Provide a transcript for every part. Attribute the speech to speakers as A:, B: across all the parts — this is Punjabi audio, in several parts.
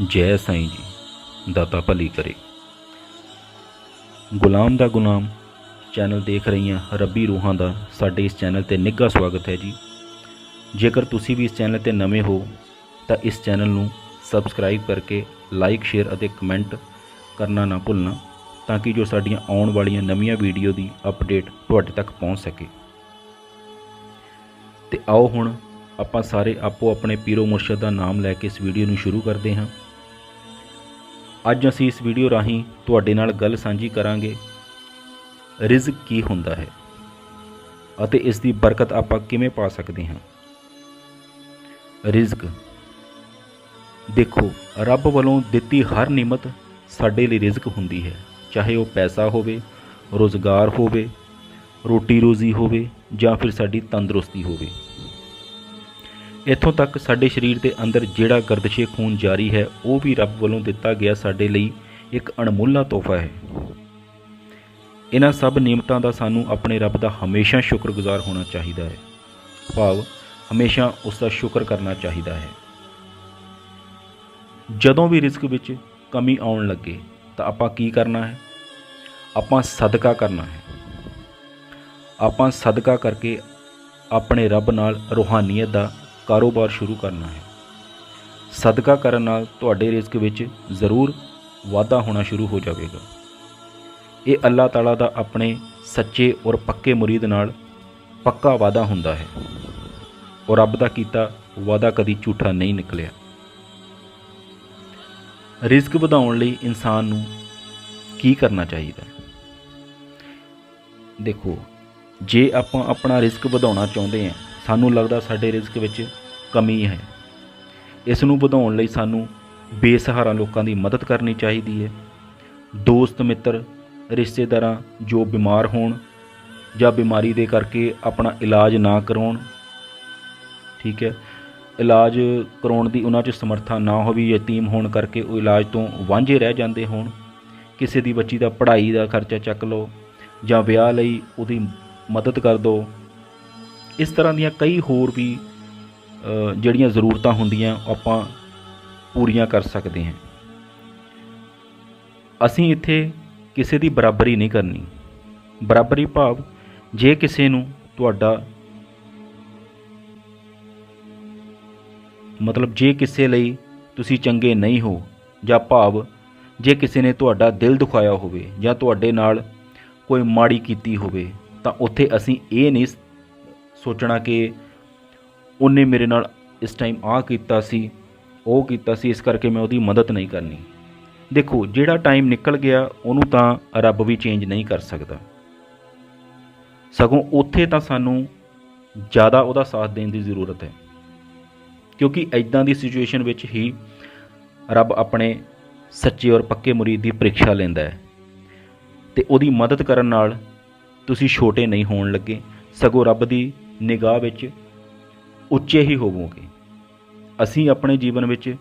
A: ਜੈ ਸਾਈਂ ਜੀ, ਦਾਤਾ ਭਲੀ ਕਰੇ। ਗੁਲਾਮ ਦਾ ਗੁਲਾਮ, ਚੈਨਲ ਦੇਖ ਰਹੀਆਂ ਰੱਬੀ ਰੂਹਾਂ ਦਾ ਸਾਡੇ ਇਸ ਚੈਨਲ ਤੇ ਨਿੱਘਾ ਸਵਾਗਤ ਹੈ ਜੀ। ਜੇਕਰ ਤੁਸੀਂ ਵੀ ਇਸ ਚੈਨਲ ਤੇ ਨਵੇਂ ਹੋ, ਤਾਂ ਇਸ ਚੈਨਲ ਨੂੰ ਸਬਸਕ੍ਰਾਈਬ ਕਰਕੇ ਲਾਈਕ, ਸ਼ੇਅਰ ਅਤੇ ਕਮੈਂਟ ਕਰਨਾ ਨਾ ਭੁੱਲਣਾ, ਤਾਂ ਕਿ ਜੋ ਸਾਡੀਆਂ ਆਉਣ ਵਾਲੀਆਂ ਨਵੀਆਂ ਵੀਡੀਓ ਦੀ ਅਪਡੇਟ ਤੁਹਾਡੇ ਤੱਕ ਪਹੁੰਚ ਸਕੇ। ਤੇ ਆਓ ਹੁਣ ਆਪਾਂ ਸਾਰੇ ਆਪੋ ਆਪਣੇ ਪੀਰੋ ਮੁਰਸ਼ਦ ਦਾ ਨਾਮ ਲੈ ਕੇ ਇਸ ਵੀਡੀਓ ਨੂੰ ਸ਼ੁਰੂ ਕਰਦੇ ਹਾਂ। ਅੱਜ ਅਸੀਂ ਇਸ ਵੀਡੀਓ ਰਾਹੀਂ ਤੁਹਾਡੇ ਨਾਲ ਗੱਲ ਸਾਂਝੀ ਕਰਾਂਗੇ। ਰਿਜ਼ਕ ਕੀ ਹੁੰਦਾ ਹੈ? ਅਤੇ ਇਸ ਦੀ ਬਰਕਤ ਆਪਾਂ ਕਿਵੇਂ ਪਾ ਸਕਦੇ ਹਾਂ? ਰਿਜ਼ਕ। ਦੇਖੋ, ਰੱਬ ਵੱਲੋਂ ਦਿੱਤੀ ਹਰ ਨਿਮਤ ਸਾਡੇ ਲਈ ਰਿਜ਼ਕ ਹੁੰਦੀ ਹੈ। ਚਾਹੇ ਉਹ ਪੈਸਾ ਹੋਵੇ, ਰੋਜ਼ਗਾਰ ਹੋਵੇ, ਰੋਟੀ ਰੋਜ਼ੀ ਹੋਵੇ ਜਾਂ ਫਿਰ ਸਾਡੀ ਤੰਦਰੁਸਤੀ ਹੋਵੇ। ਇੱਥੋਂ ਤੱਕ ਸਾਡੇ ਸਰੀਰ ਦੇ ਅੰਦਰ ਜਿਹੜਾ ਗਰਦਸ਼ੇ ਖੂਨ ਜਾਰੀ ਹੈ, ਉਹ ਵੀ ਰੱਬ ਵੱਲੋਂ ਦਿੱਤਾ ਗਿਆ ਸਾਡੇ ਲਈ ਇੱਕ ਅਣਮੁੱਲਾ ਤੋਹਫਾ ਹੈ। ਇਹਨਾਂ ਸਭ ਨਿਯਮਤਾਂ ਦਾ ਸਾਨੂੰ ਆਪਣੇ ਰੱਬ ਦਾ ਹਮੇਸ਼ਾ ਸ਼ੁਕਰਗੁਜ਼ਾਰ ਹੋਣਾ ਚਾਹੀਦਾ ਹੈ। ਭਾਵ, ਹਮੇਸ਼ਾ ਉਸ ਦਾ ਸ਼ੁਕਰ ਕਰਨਾ ਚਾਹੀਦਾ ਹੈ। ਜਦੋਂ ਵੀ ਰਿਸਕ ਵਿੱਚ ਕਮੀ ਆਉਣ ਲੱਗੇ, ਤਾਂ ਆਪਾਂ ਕੀ ਕਰਨਾ ਹੈ? ਆਪਾਂ ਸਦਕਾ ਕਰਨਾ ਹੈ। ਆਪਾਂ ਸਦਕਾ ਕਰਕੇ ਆਪਣੇ ਰੱਬ ਨਾਲ ਰੂਹਾਨੀਅਤ ਦਾ ਕਾਰੋਬਾਰ ਸ਼ੁਰੂ ਕਰਨਾ ਹੈ। ਸਦਕਾ ਕਰਨ ਨਾਲ ਤੁਹਾਡੇ ਰਿਜ਼ਕ ਵਿੱਚ ਜ਼ਰੂਰ ਵਾਧਾ ਹੋਣਾ ਸ਼ੁਰੂ ਹੋ ਜਾਵੇਗਾ। ਇਹ ਅੱਲਾਹ ਤਾਲਾ ਦਾ ਆਪਣੇ ਸੱਚੇ ਔਰ ਪੱਕੇ ਮੁਰੀਦ ਨਾਲ ਪੱਕਾ ਵਾਅਦਾ ਹੁੰਦਾ ਹੈ ਔਰ ਰੱਬ ਦਾ ਕੀਤਾ ਵਾਅਦਾ ਕਦੀ ਝੂਠਾ ਨਹੀਂ ਨਿਕਲਿਆ। ਰਿਜ਼ਕ ਵਧਾਉਣ ਲਈ ਇਨਸਾਨ ਨੂੰ ਕੀ ਕਰਨਾ ਚਾਹੀਦਾ ਦੇਖੋ, ਜੇ ਆਪਾਂ ਆਪਣਾ ਰਿਸਕ ਵਧਾਉਣਾ ਚਾਹੁੰਦੇ ਹਾਂ ਸਾਨੂੰ ਲੱਗਦਾ ਸਾਡੇ ਰਿਜ਼ਕ ਵਿੱਚ ਕਮੀ ਹੈ। ਇਸ ਨੂੰ ਵਧਾਉਣ ਲਈ ਸਾਨੂੰ ਬੇਸਹਾਰਾ ਲੋਕਾਂ ਦੀ ਮਦਦ ਕਰਨੀ ਚਾਹੀਦੀ ਹੈ। ਦੋਸਤ, ਮਿੱਤਰ, ਰਿਸ਼ਤੇਦਾਰਾਂ ਜੋ ਬਿਮਾਰ ਹੋਣ ਜਾਂ ਬਿਮਾਰੀ ਦੇ ਕਰਕੇ ਆਪਣਾ ਇਲਾਜ ਨਾ ਕਰਾਉਣ, ਠੀਕ ਹੈ, ਇਲਾਜ ਕਰਾਉਣ ਦੀ ਉਹਨਾਂ 'ਚ ਸਮਰੱਥਾ ਨਾ ਹੋਵੇ, ਯਤੀਮ ਹੋਣ ਕਰਕੇ ਉਹ ਇਲਾਜ ਤੋਂ ਵਾਂਝੇ ਰਹਿ ਜਾਂਦੇ ਹੋਣ, ਕਿਸੇ ਦੀ ਬੱਚੀ ਦਾ ਪੜ੍ਹਾਈ ਦਾ ਖਰਚਾ ਚੱਕ ਲਓ ਜਾਂ ਵਿਆਹ ਲਈ ਉਹਦੀ ਮਦਦ ਕਰ ਦਿਓ ਇਸ ਤਰ੍ਹਾਂ ਦੀਆਂ ਕਈ ਹੋਰ ਵੀ ਜਿਹੜੀਆਂ ਜ਼ਰੂਰਤਾਂ ਹੁੰਦੀਆਂ, ਆਪਾਂ ਪੂਰੀਆਂ ਕਰ ਸਕਦੇ ਹਾਂ। ਅਸੀਂ ਇੱਥੇ ਕਿਸੇ ਦੀ ਬਰਾਬਰੀ ਨਹੀਂ ਕਰਨੀ। ਬਰਾਬਰੀ ਭਾਵ ਜੇ ਕਿਸੇ ਨੂੰ ਤੁਹਾਡਾ ਮਤਲਬ ਜੇ ਕਿਸੇ ਲਈ ਤੁਸੀਂ ਚੰਗੇ ਨਹੀਂ ਹੋ, ਜਾਂ ਭਾਵ ਜੇ ਕਿਸੇ ਨੇ ਤੁਹਾਡਾ ਦਿਲ ਦੁਖਾਇਆ ਹੋਵੇ ਜਾਂ ਤੁਹਾਡੇ ਨਾਲ ਕੋਈ ਮਾੜੀ ਕੀਤੀ ਹੋਵੇ, ਤਾਂ ਉੱਥੇ ਅਸੀਂ ਇਹ ਨਹੀਂ ਸੋਚਣਾ ਕਿ ਉਹਨੇ ਮੇਰੇ ਨਾਲ ਇਸ ਟਾਈਮ ਆਹ ਕੀਤਾ ਸੀ, ਉਹ ਕੀਤਾ ਸੀ, ਇਸ ਕਰਕੇ ਮੈਂ ਉਹਦੀ ਮਦਦ ਨਹੀਂ ਕਰਨੀ। ਦੇਖੋ, ਜਿਹੜਾ ਟਾਈਮ ਨਿਕਲ ਗਿਆ, ਉਹਨੂੰ ਤਾਂ ਰੱਬ ਵੀ ਚੇਂਜ ਨਹੀਂ ਕਰ ਸਕਦਾ। ਸਗੋਂ ਉੱਥੇ ਤਾਂ ਸਾਨੂੰ ਜ਼ਿਆਦਾ ਉਹਦਾ ਸਾਥ ਦੇਣ ਦੀ ਜ਼ਰੂਰਤ ਹੈ। ਕਿਉਂਕਿ ਐਦਾਂ ਦੀ ਸਿਚੁਏਸ਼ਨ ਵਿੱਚ ਹੀ ਰੱਬ ਆਪਣੇ ਸੱਚੇ ਔਰ ਪੱਕੇ ਮੁਰੀਦ ਦੀ ਪ੍ਰੀਖਿਆ ਲੈਂਦਾ ਹੈ। ਤੇ ਉਹਦੀ ਮਦਦ ਕਰਨ ਨਾਲ ਤੁਸੀਂ ਛੋਟੇ ਨਹੀਂ ਹੋਣ ਲੱਗੇ। ਸਗੋਂ ਰੱਬ ਦੀ ਨਿਗਾਹ ਵਿੱਚ ਉੱਚੇ ਹੀ ਹੋਵੋਗੇ। ਅਸੀਂ ਆਪਣੇ ਜੀਵਨ ਵਿੱਚ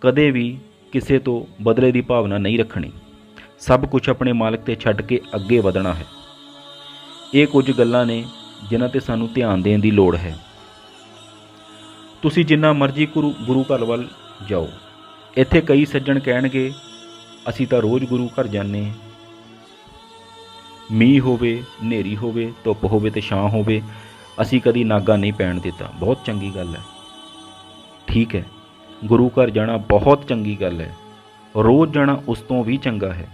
A: ਕਦੇ ਵੀ ਕਿਸੇ ਤੋਂ ਬਦਲੇ ਦੀ ਭਾਵਨਾ ਨਹੀਂ ਰੱਖਣੀ। ਸਭ ਕੁਝ ਆਪਣੇ ਮਾਲਕ ਤੇ ਛੱਡ ਕੇ ਅੱਗੇ ਵਧਣਾ ਹੈ। ਇਹ ਕੁਝ ਗੱਲਾਂ ਨੇ ਜਿਨ੍ਹਾਂ ਤੇ ਸਾਨੂੰ ਧਿਆਨ ਦੇਣ ਦੀ ਲੋੜ ਹੈ। ਤੁਸੀਂ ਜਿੰਨਾ ਮਰਜ਼ੀ ਗੁਰੂ ਗੁਰੂ ਘਰ ਵੱਲ ਜਾਓ। ਇੱਥੇ ਕਈ ਸੱਜਣ ਕਹਿਣਗੇ, ਅਸੀਂ ਤਾਂ ਰੋਜ਼ ਗੁਰੂ ਘਰ ਜਾਂਦੇ ਹਾਂ। ਮੀਂਹ ਹੋਵੇ, ਹਨੇਰੀ ਹੋਵੇ, ਧੁੱਪ ਹੋਵੇ ਤੇ ਛਾਂ ਹੋਵੇ ਅਸੀਂ ਕਦੀ ਨਾਗਾ ਨਹੀਂ ਪੈਣ ਦਿੱਤਾ। ਬਹੁਤ ਚੰਗੀ ਗੱਲ ਹੈ। ਠੀਕ ਹੈ। ਗੁਰੂ ਘਰ ਜਾਣਾ ਬਹੁਤ ਚੰਗੀ ਗੱਲ ਹੈ। ਰੋਜ਼ ਜਾਣਾ ਉਸ ਤੋਂ ਵੀ ਚੰਗਾ ਹੈ।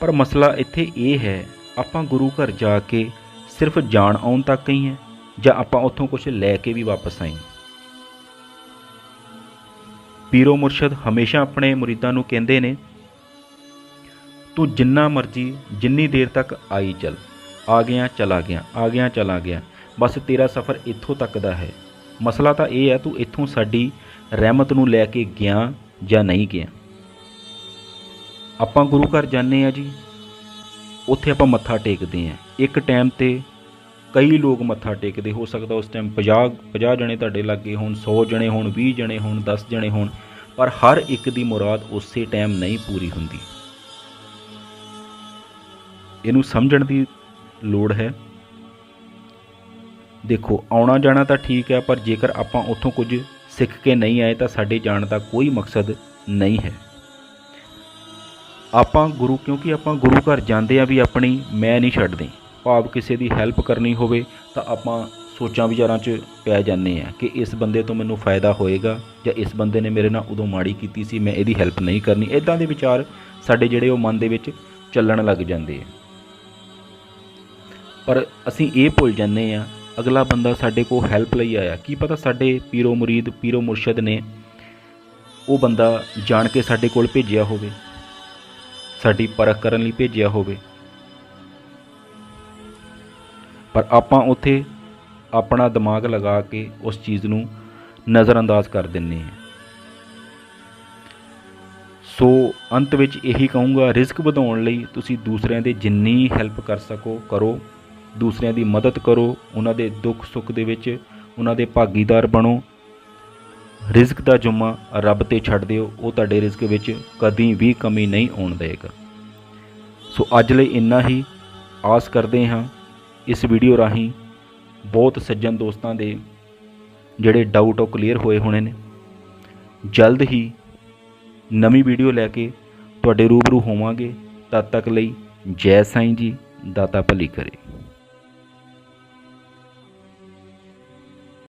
A: ਪਰ ਮਸਲਾ ਇੱਥੇ ਇਹ ਹੈ, ਆਪਾਂ ਗੁਰੂ ਘਰ ਜਾ ਕੇ ਸਿਰਫ ਜਾਣ ਆਉਣ ਤੱਕ ਹੀ ਹੈ ਜਾਂ ਆਪਾਂ ਉੱਥੋਂ ਕੁਝ ਲੈ ਕੇ ਵੀ ਵਾਪਸ ਆਏ ਪੀਰੋ ਮੁਰਸ਼ਦ ਹਮੇਸ਼ਾ ਆਪਣੇ ਮੁਰੀਦਾਂ ਨੂੰ ਕਹਿੰਦੇ ਨੇ, ਤੂੰ ਜਿੰਨਾ ਮਰਜ਼ੀ, ਜਿੰਨੀ ਦੇਰ ਤੱਕ ਆਈ ਚੱਲ। ਆ ਗਿਆ, ਚਲਾ ਗਿਆ, ਆ ਗਿਆ, ਚਲਾ ਗਿਆ। ਬਸ ਤੇਰਾ ਸਫ਼ਰ ਇੱਥੋਂ ਤੱਕ ਦਾ ਹੈ। ਮਸਲਾ ਤਾਂ ਇਹ ਹੈ, ਤੂੰ ਇੱਥੋਂ ਸਾਡੀ ਰਹਿਮਤ ਨੂੰ ਲੈ ਕੇ ਗਿਆ ਜਾਂ ਨਹੀਂ ਗਿਆ। ਆਪਾਂ ਗੁਰੂ ਘਰ ਜਾਂਦੇ ਆ ਜੀ। ਉੱਥੇ ਆਪਾਂ ਮੱਥਾ ਟੇਕਦੇ ਆ ਇੱਕ ਟਾਈਮ ਤੇ ਕਈ ਲੋਕ ਮੱਥਾ ਟੇਕਦੇ, ਹੋ ਸਕਦਾ ਉਸ ਟਾਈਮ 50 50 ਜਣੇ ਤੁਹਾਡੇ ਲੱਗੇ ਹੋਣ 100 ਜਣੇ ਹੋਣ 20 ਜਣੇ ਹੋਣ 10 ਜਣੇ ਹੋਣ, ਪਰ ਹਰ ਇੱਕ ਦੀ ਮੁਰਾਦ ਉਸੇ ਟਾਈਮ ਨਹੀਂ ਪੂਰੀ ਹੁੰਦੀ। ਇਹਨੂੰ ਸਮਝਣ ਦੀ ਲੋੜ ਹੈ। ਦੇਖੋ, ਆਉਣਾ ਜਾਣਾ ਤਾਂ ਠੀਕ ਹੈ, ਪਰ ਜੇਕਰ ਆਪਾਂ ਉੱਥੋਂ ਕੁਝ ਸਿੱਖ ਕੇ ਨਹੀਂ ਆਏ ਤਾਂ ਸਾਡੇ ਜਾਣ ਦਾ ਕੋਈ ਮਕਸਦ ਨਹੀਂ ਹੈ। ਆਪਾਂ ਗੁਰੂ, ਕਿਉਂਕਿ ਆਪਾਂ ਗੁਰੂ ਘਰ ਜਾਂਦੇ ਆ ਵੀ ਆਪਣੀ ਮੈਂ ਨਹੀਂ ਛੱਡਦੇ। ਭਾਵ ਕਿਸੇ ਦੀ ਹੈਲਪ ਕਰਨੀ ਹੋਵੇ ਤਾਂ ਆਪਾਂ ਸੋਚਾਂ ਵਿਚਾਰਾਂ 'ਚ ਪੈ ਜਾਂਦੇ ਆ ਕਿ ਇਸ ਬੰਦੇ ਤੋਂ ਮੈਨੂੰ ਫਾਇਦਾ ਹੋਏਗਾ ਜਾਂ ਇਸ ਬੰਦੇ ਨੇ ਮੇਰੇ ਨਾਲ ਉਦੋਂ ਮਾੜੀ ਕੀਤੀ ਸੀ, ਮੈਂ ਇਹਦੀ ਹੈਲਪ ਨਹੀਂ ਕਰਨੀ। ਇਦਾਂ ਦੇ ਵਿਚਾਰ ਸਾਡੇ ਜਿਹੜੇ ਉਹ ਮਨ ਦੇ ਵਿੱਚ ਚੱਲਣ ਲੱਗ ਜਾਂਦੇ ਆ। ਪਰ ਅਸੀਂ ਇਹ ਭੁੱਲ ਜਾਂਦੇ ਆ ਅਗਲਾ ਬੰਦਾ ਸਾਡੇ ਕੋਲ ਹੈਲਪ ਲਈ ਆਇਆ। ਕੀ ਪਤਾ ਸਾਡੇ ਪੀਰੋ ਮੁਰੀਦ, ਪੀਰੋ ਮੁਰਸ਼ਦ ਨੇ ਉਹ ਬੰਦਾ ਜਾਣ ਕੇ ਸਾਡੇ ਕੋਲ ਭੇਜਿਆ ਹੋਵੇ। ਸਾਡੀ ਪਰਖ ਕਰਨ ਲਈ ਭੇਜਿਆ ਹੋਵੇ। ਪਰ ਆਪਾਂ ਉੱਥੇ ਆਪਣਾ ਦਿਮਾਗ ਲਗਾ ਕੇ ਉਸ ਚੀਜ਼ ਨੂੰ ਨਜ਼ਰਅੰਦਾਜ਼ ਕਰ ਦਿੰਨੇ ਹਾਂ। ਸੋ ਅੰਤ ਵਿੱਚ ਇਹੀ ਕਹੂੰਗਾ ਰਿਸਕ ਵਧਾਉਣ ਲਈ ਤੁਸੀਂ ਦੂਸਰਿਆਂ ਦੇ ਜਿੰਨੀ ਹੈਲਪ ਕਰ ਸਕੋ, ਕਰੋ। ਦੂਸਰਿਆਂ ਦੀ ਮਦਦ ਕਰੋ, ਉਹਨਾਂ ਦੇ ਦੁੱਖ ਸੁੱਖ ਦੇ ਵਿੱਚ ਉਹਨਾਂ ਦੇ ਭਾਗੀਦਾਰ ਬਣੋ। ਰਿਜ਼ਕ ਦਾ ਜੁਮਾ ਰੱਬ ਤੇ ਛੱਡ ਦਿਓ, ਉਹ ਤੁਹਾਡੇ ਰਿਜ਼ਕ ਵਿੱਚ ਕਦੀ ਵੀ ਕਮੀ ਨਹੀਂ ਆਉਣ ਦੇਵੇਗਾ। ਸੋ ਅੱਜ ਲਈ ਇੰਨਾ ਹੀ। ਆਸ ਕਰਦੇ ਹਾਂ ਇਸ ਵੀਡੀਓ ਰਾਹੀਂ ਬਹੁਤ ਸੱਜਣ ਦੋਸਤਾਂ ਦੇ ਜਿਹੜੇ ਡਾਊਟ ਉਹ ਕਲੀਅਰ ਹੋਏ ਹੋਣੇ ਨੇ। ਜਲਦ ਹੀ ਨਵੀਂ ਵੀਡੀਓ ਲੈ ਕੇ ਤੁਹਾਡੇ ਰੂਬਰੂ ਹੋਵਾਂਗੇ। ਤਦ ਤੱਕ ਲਈ ਜੈ ਸਾਈਂ ਜੀ, ਦਾਤਾ ਭਲੀ ਕਰੇ।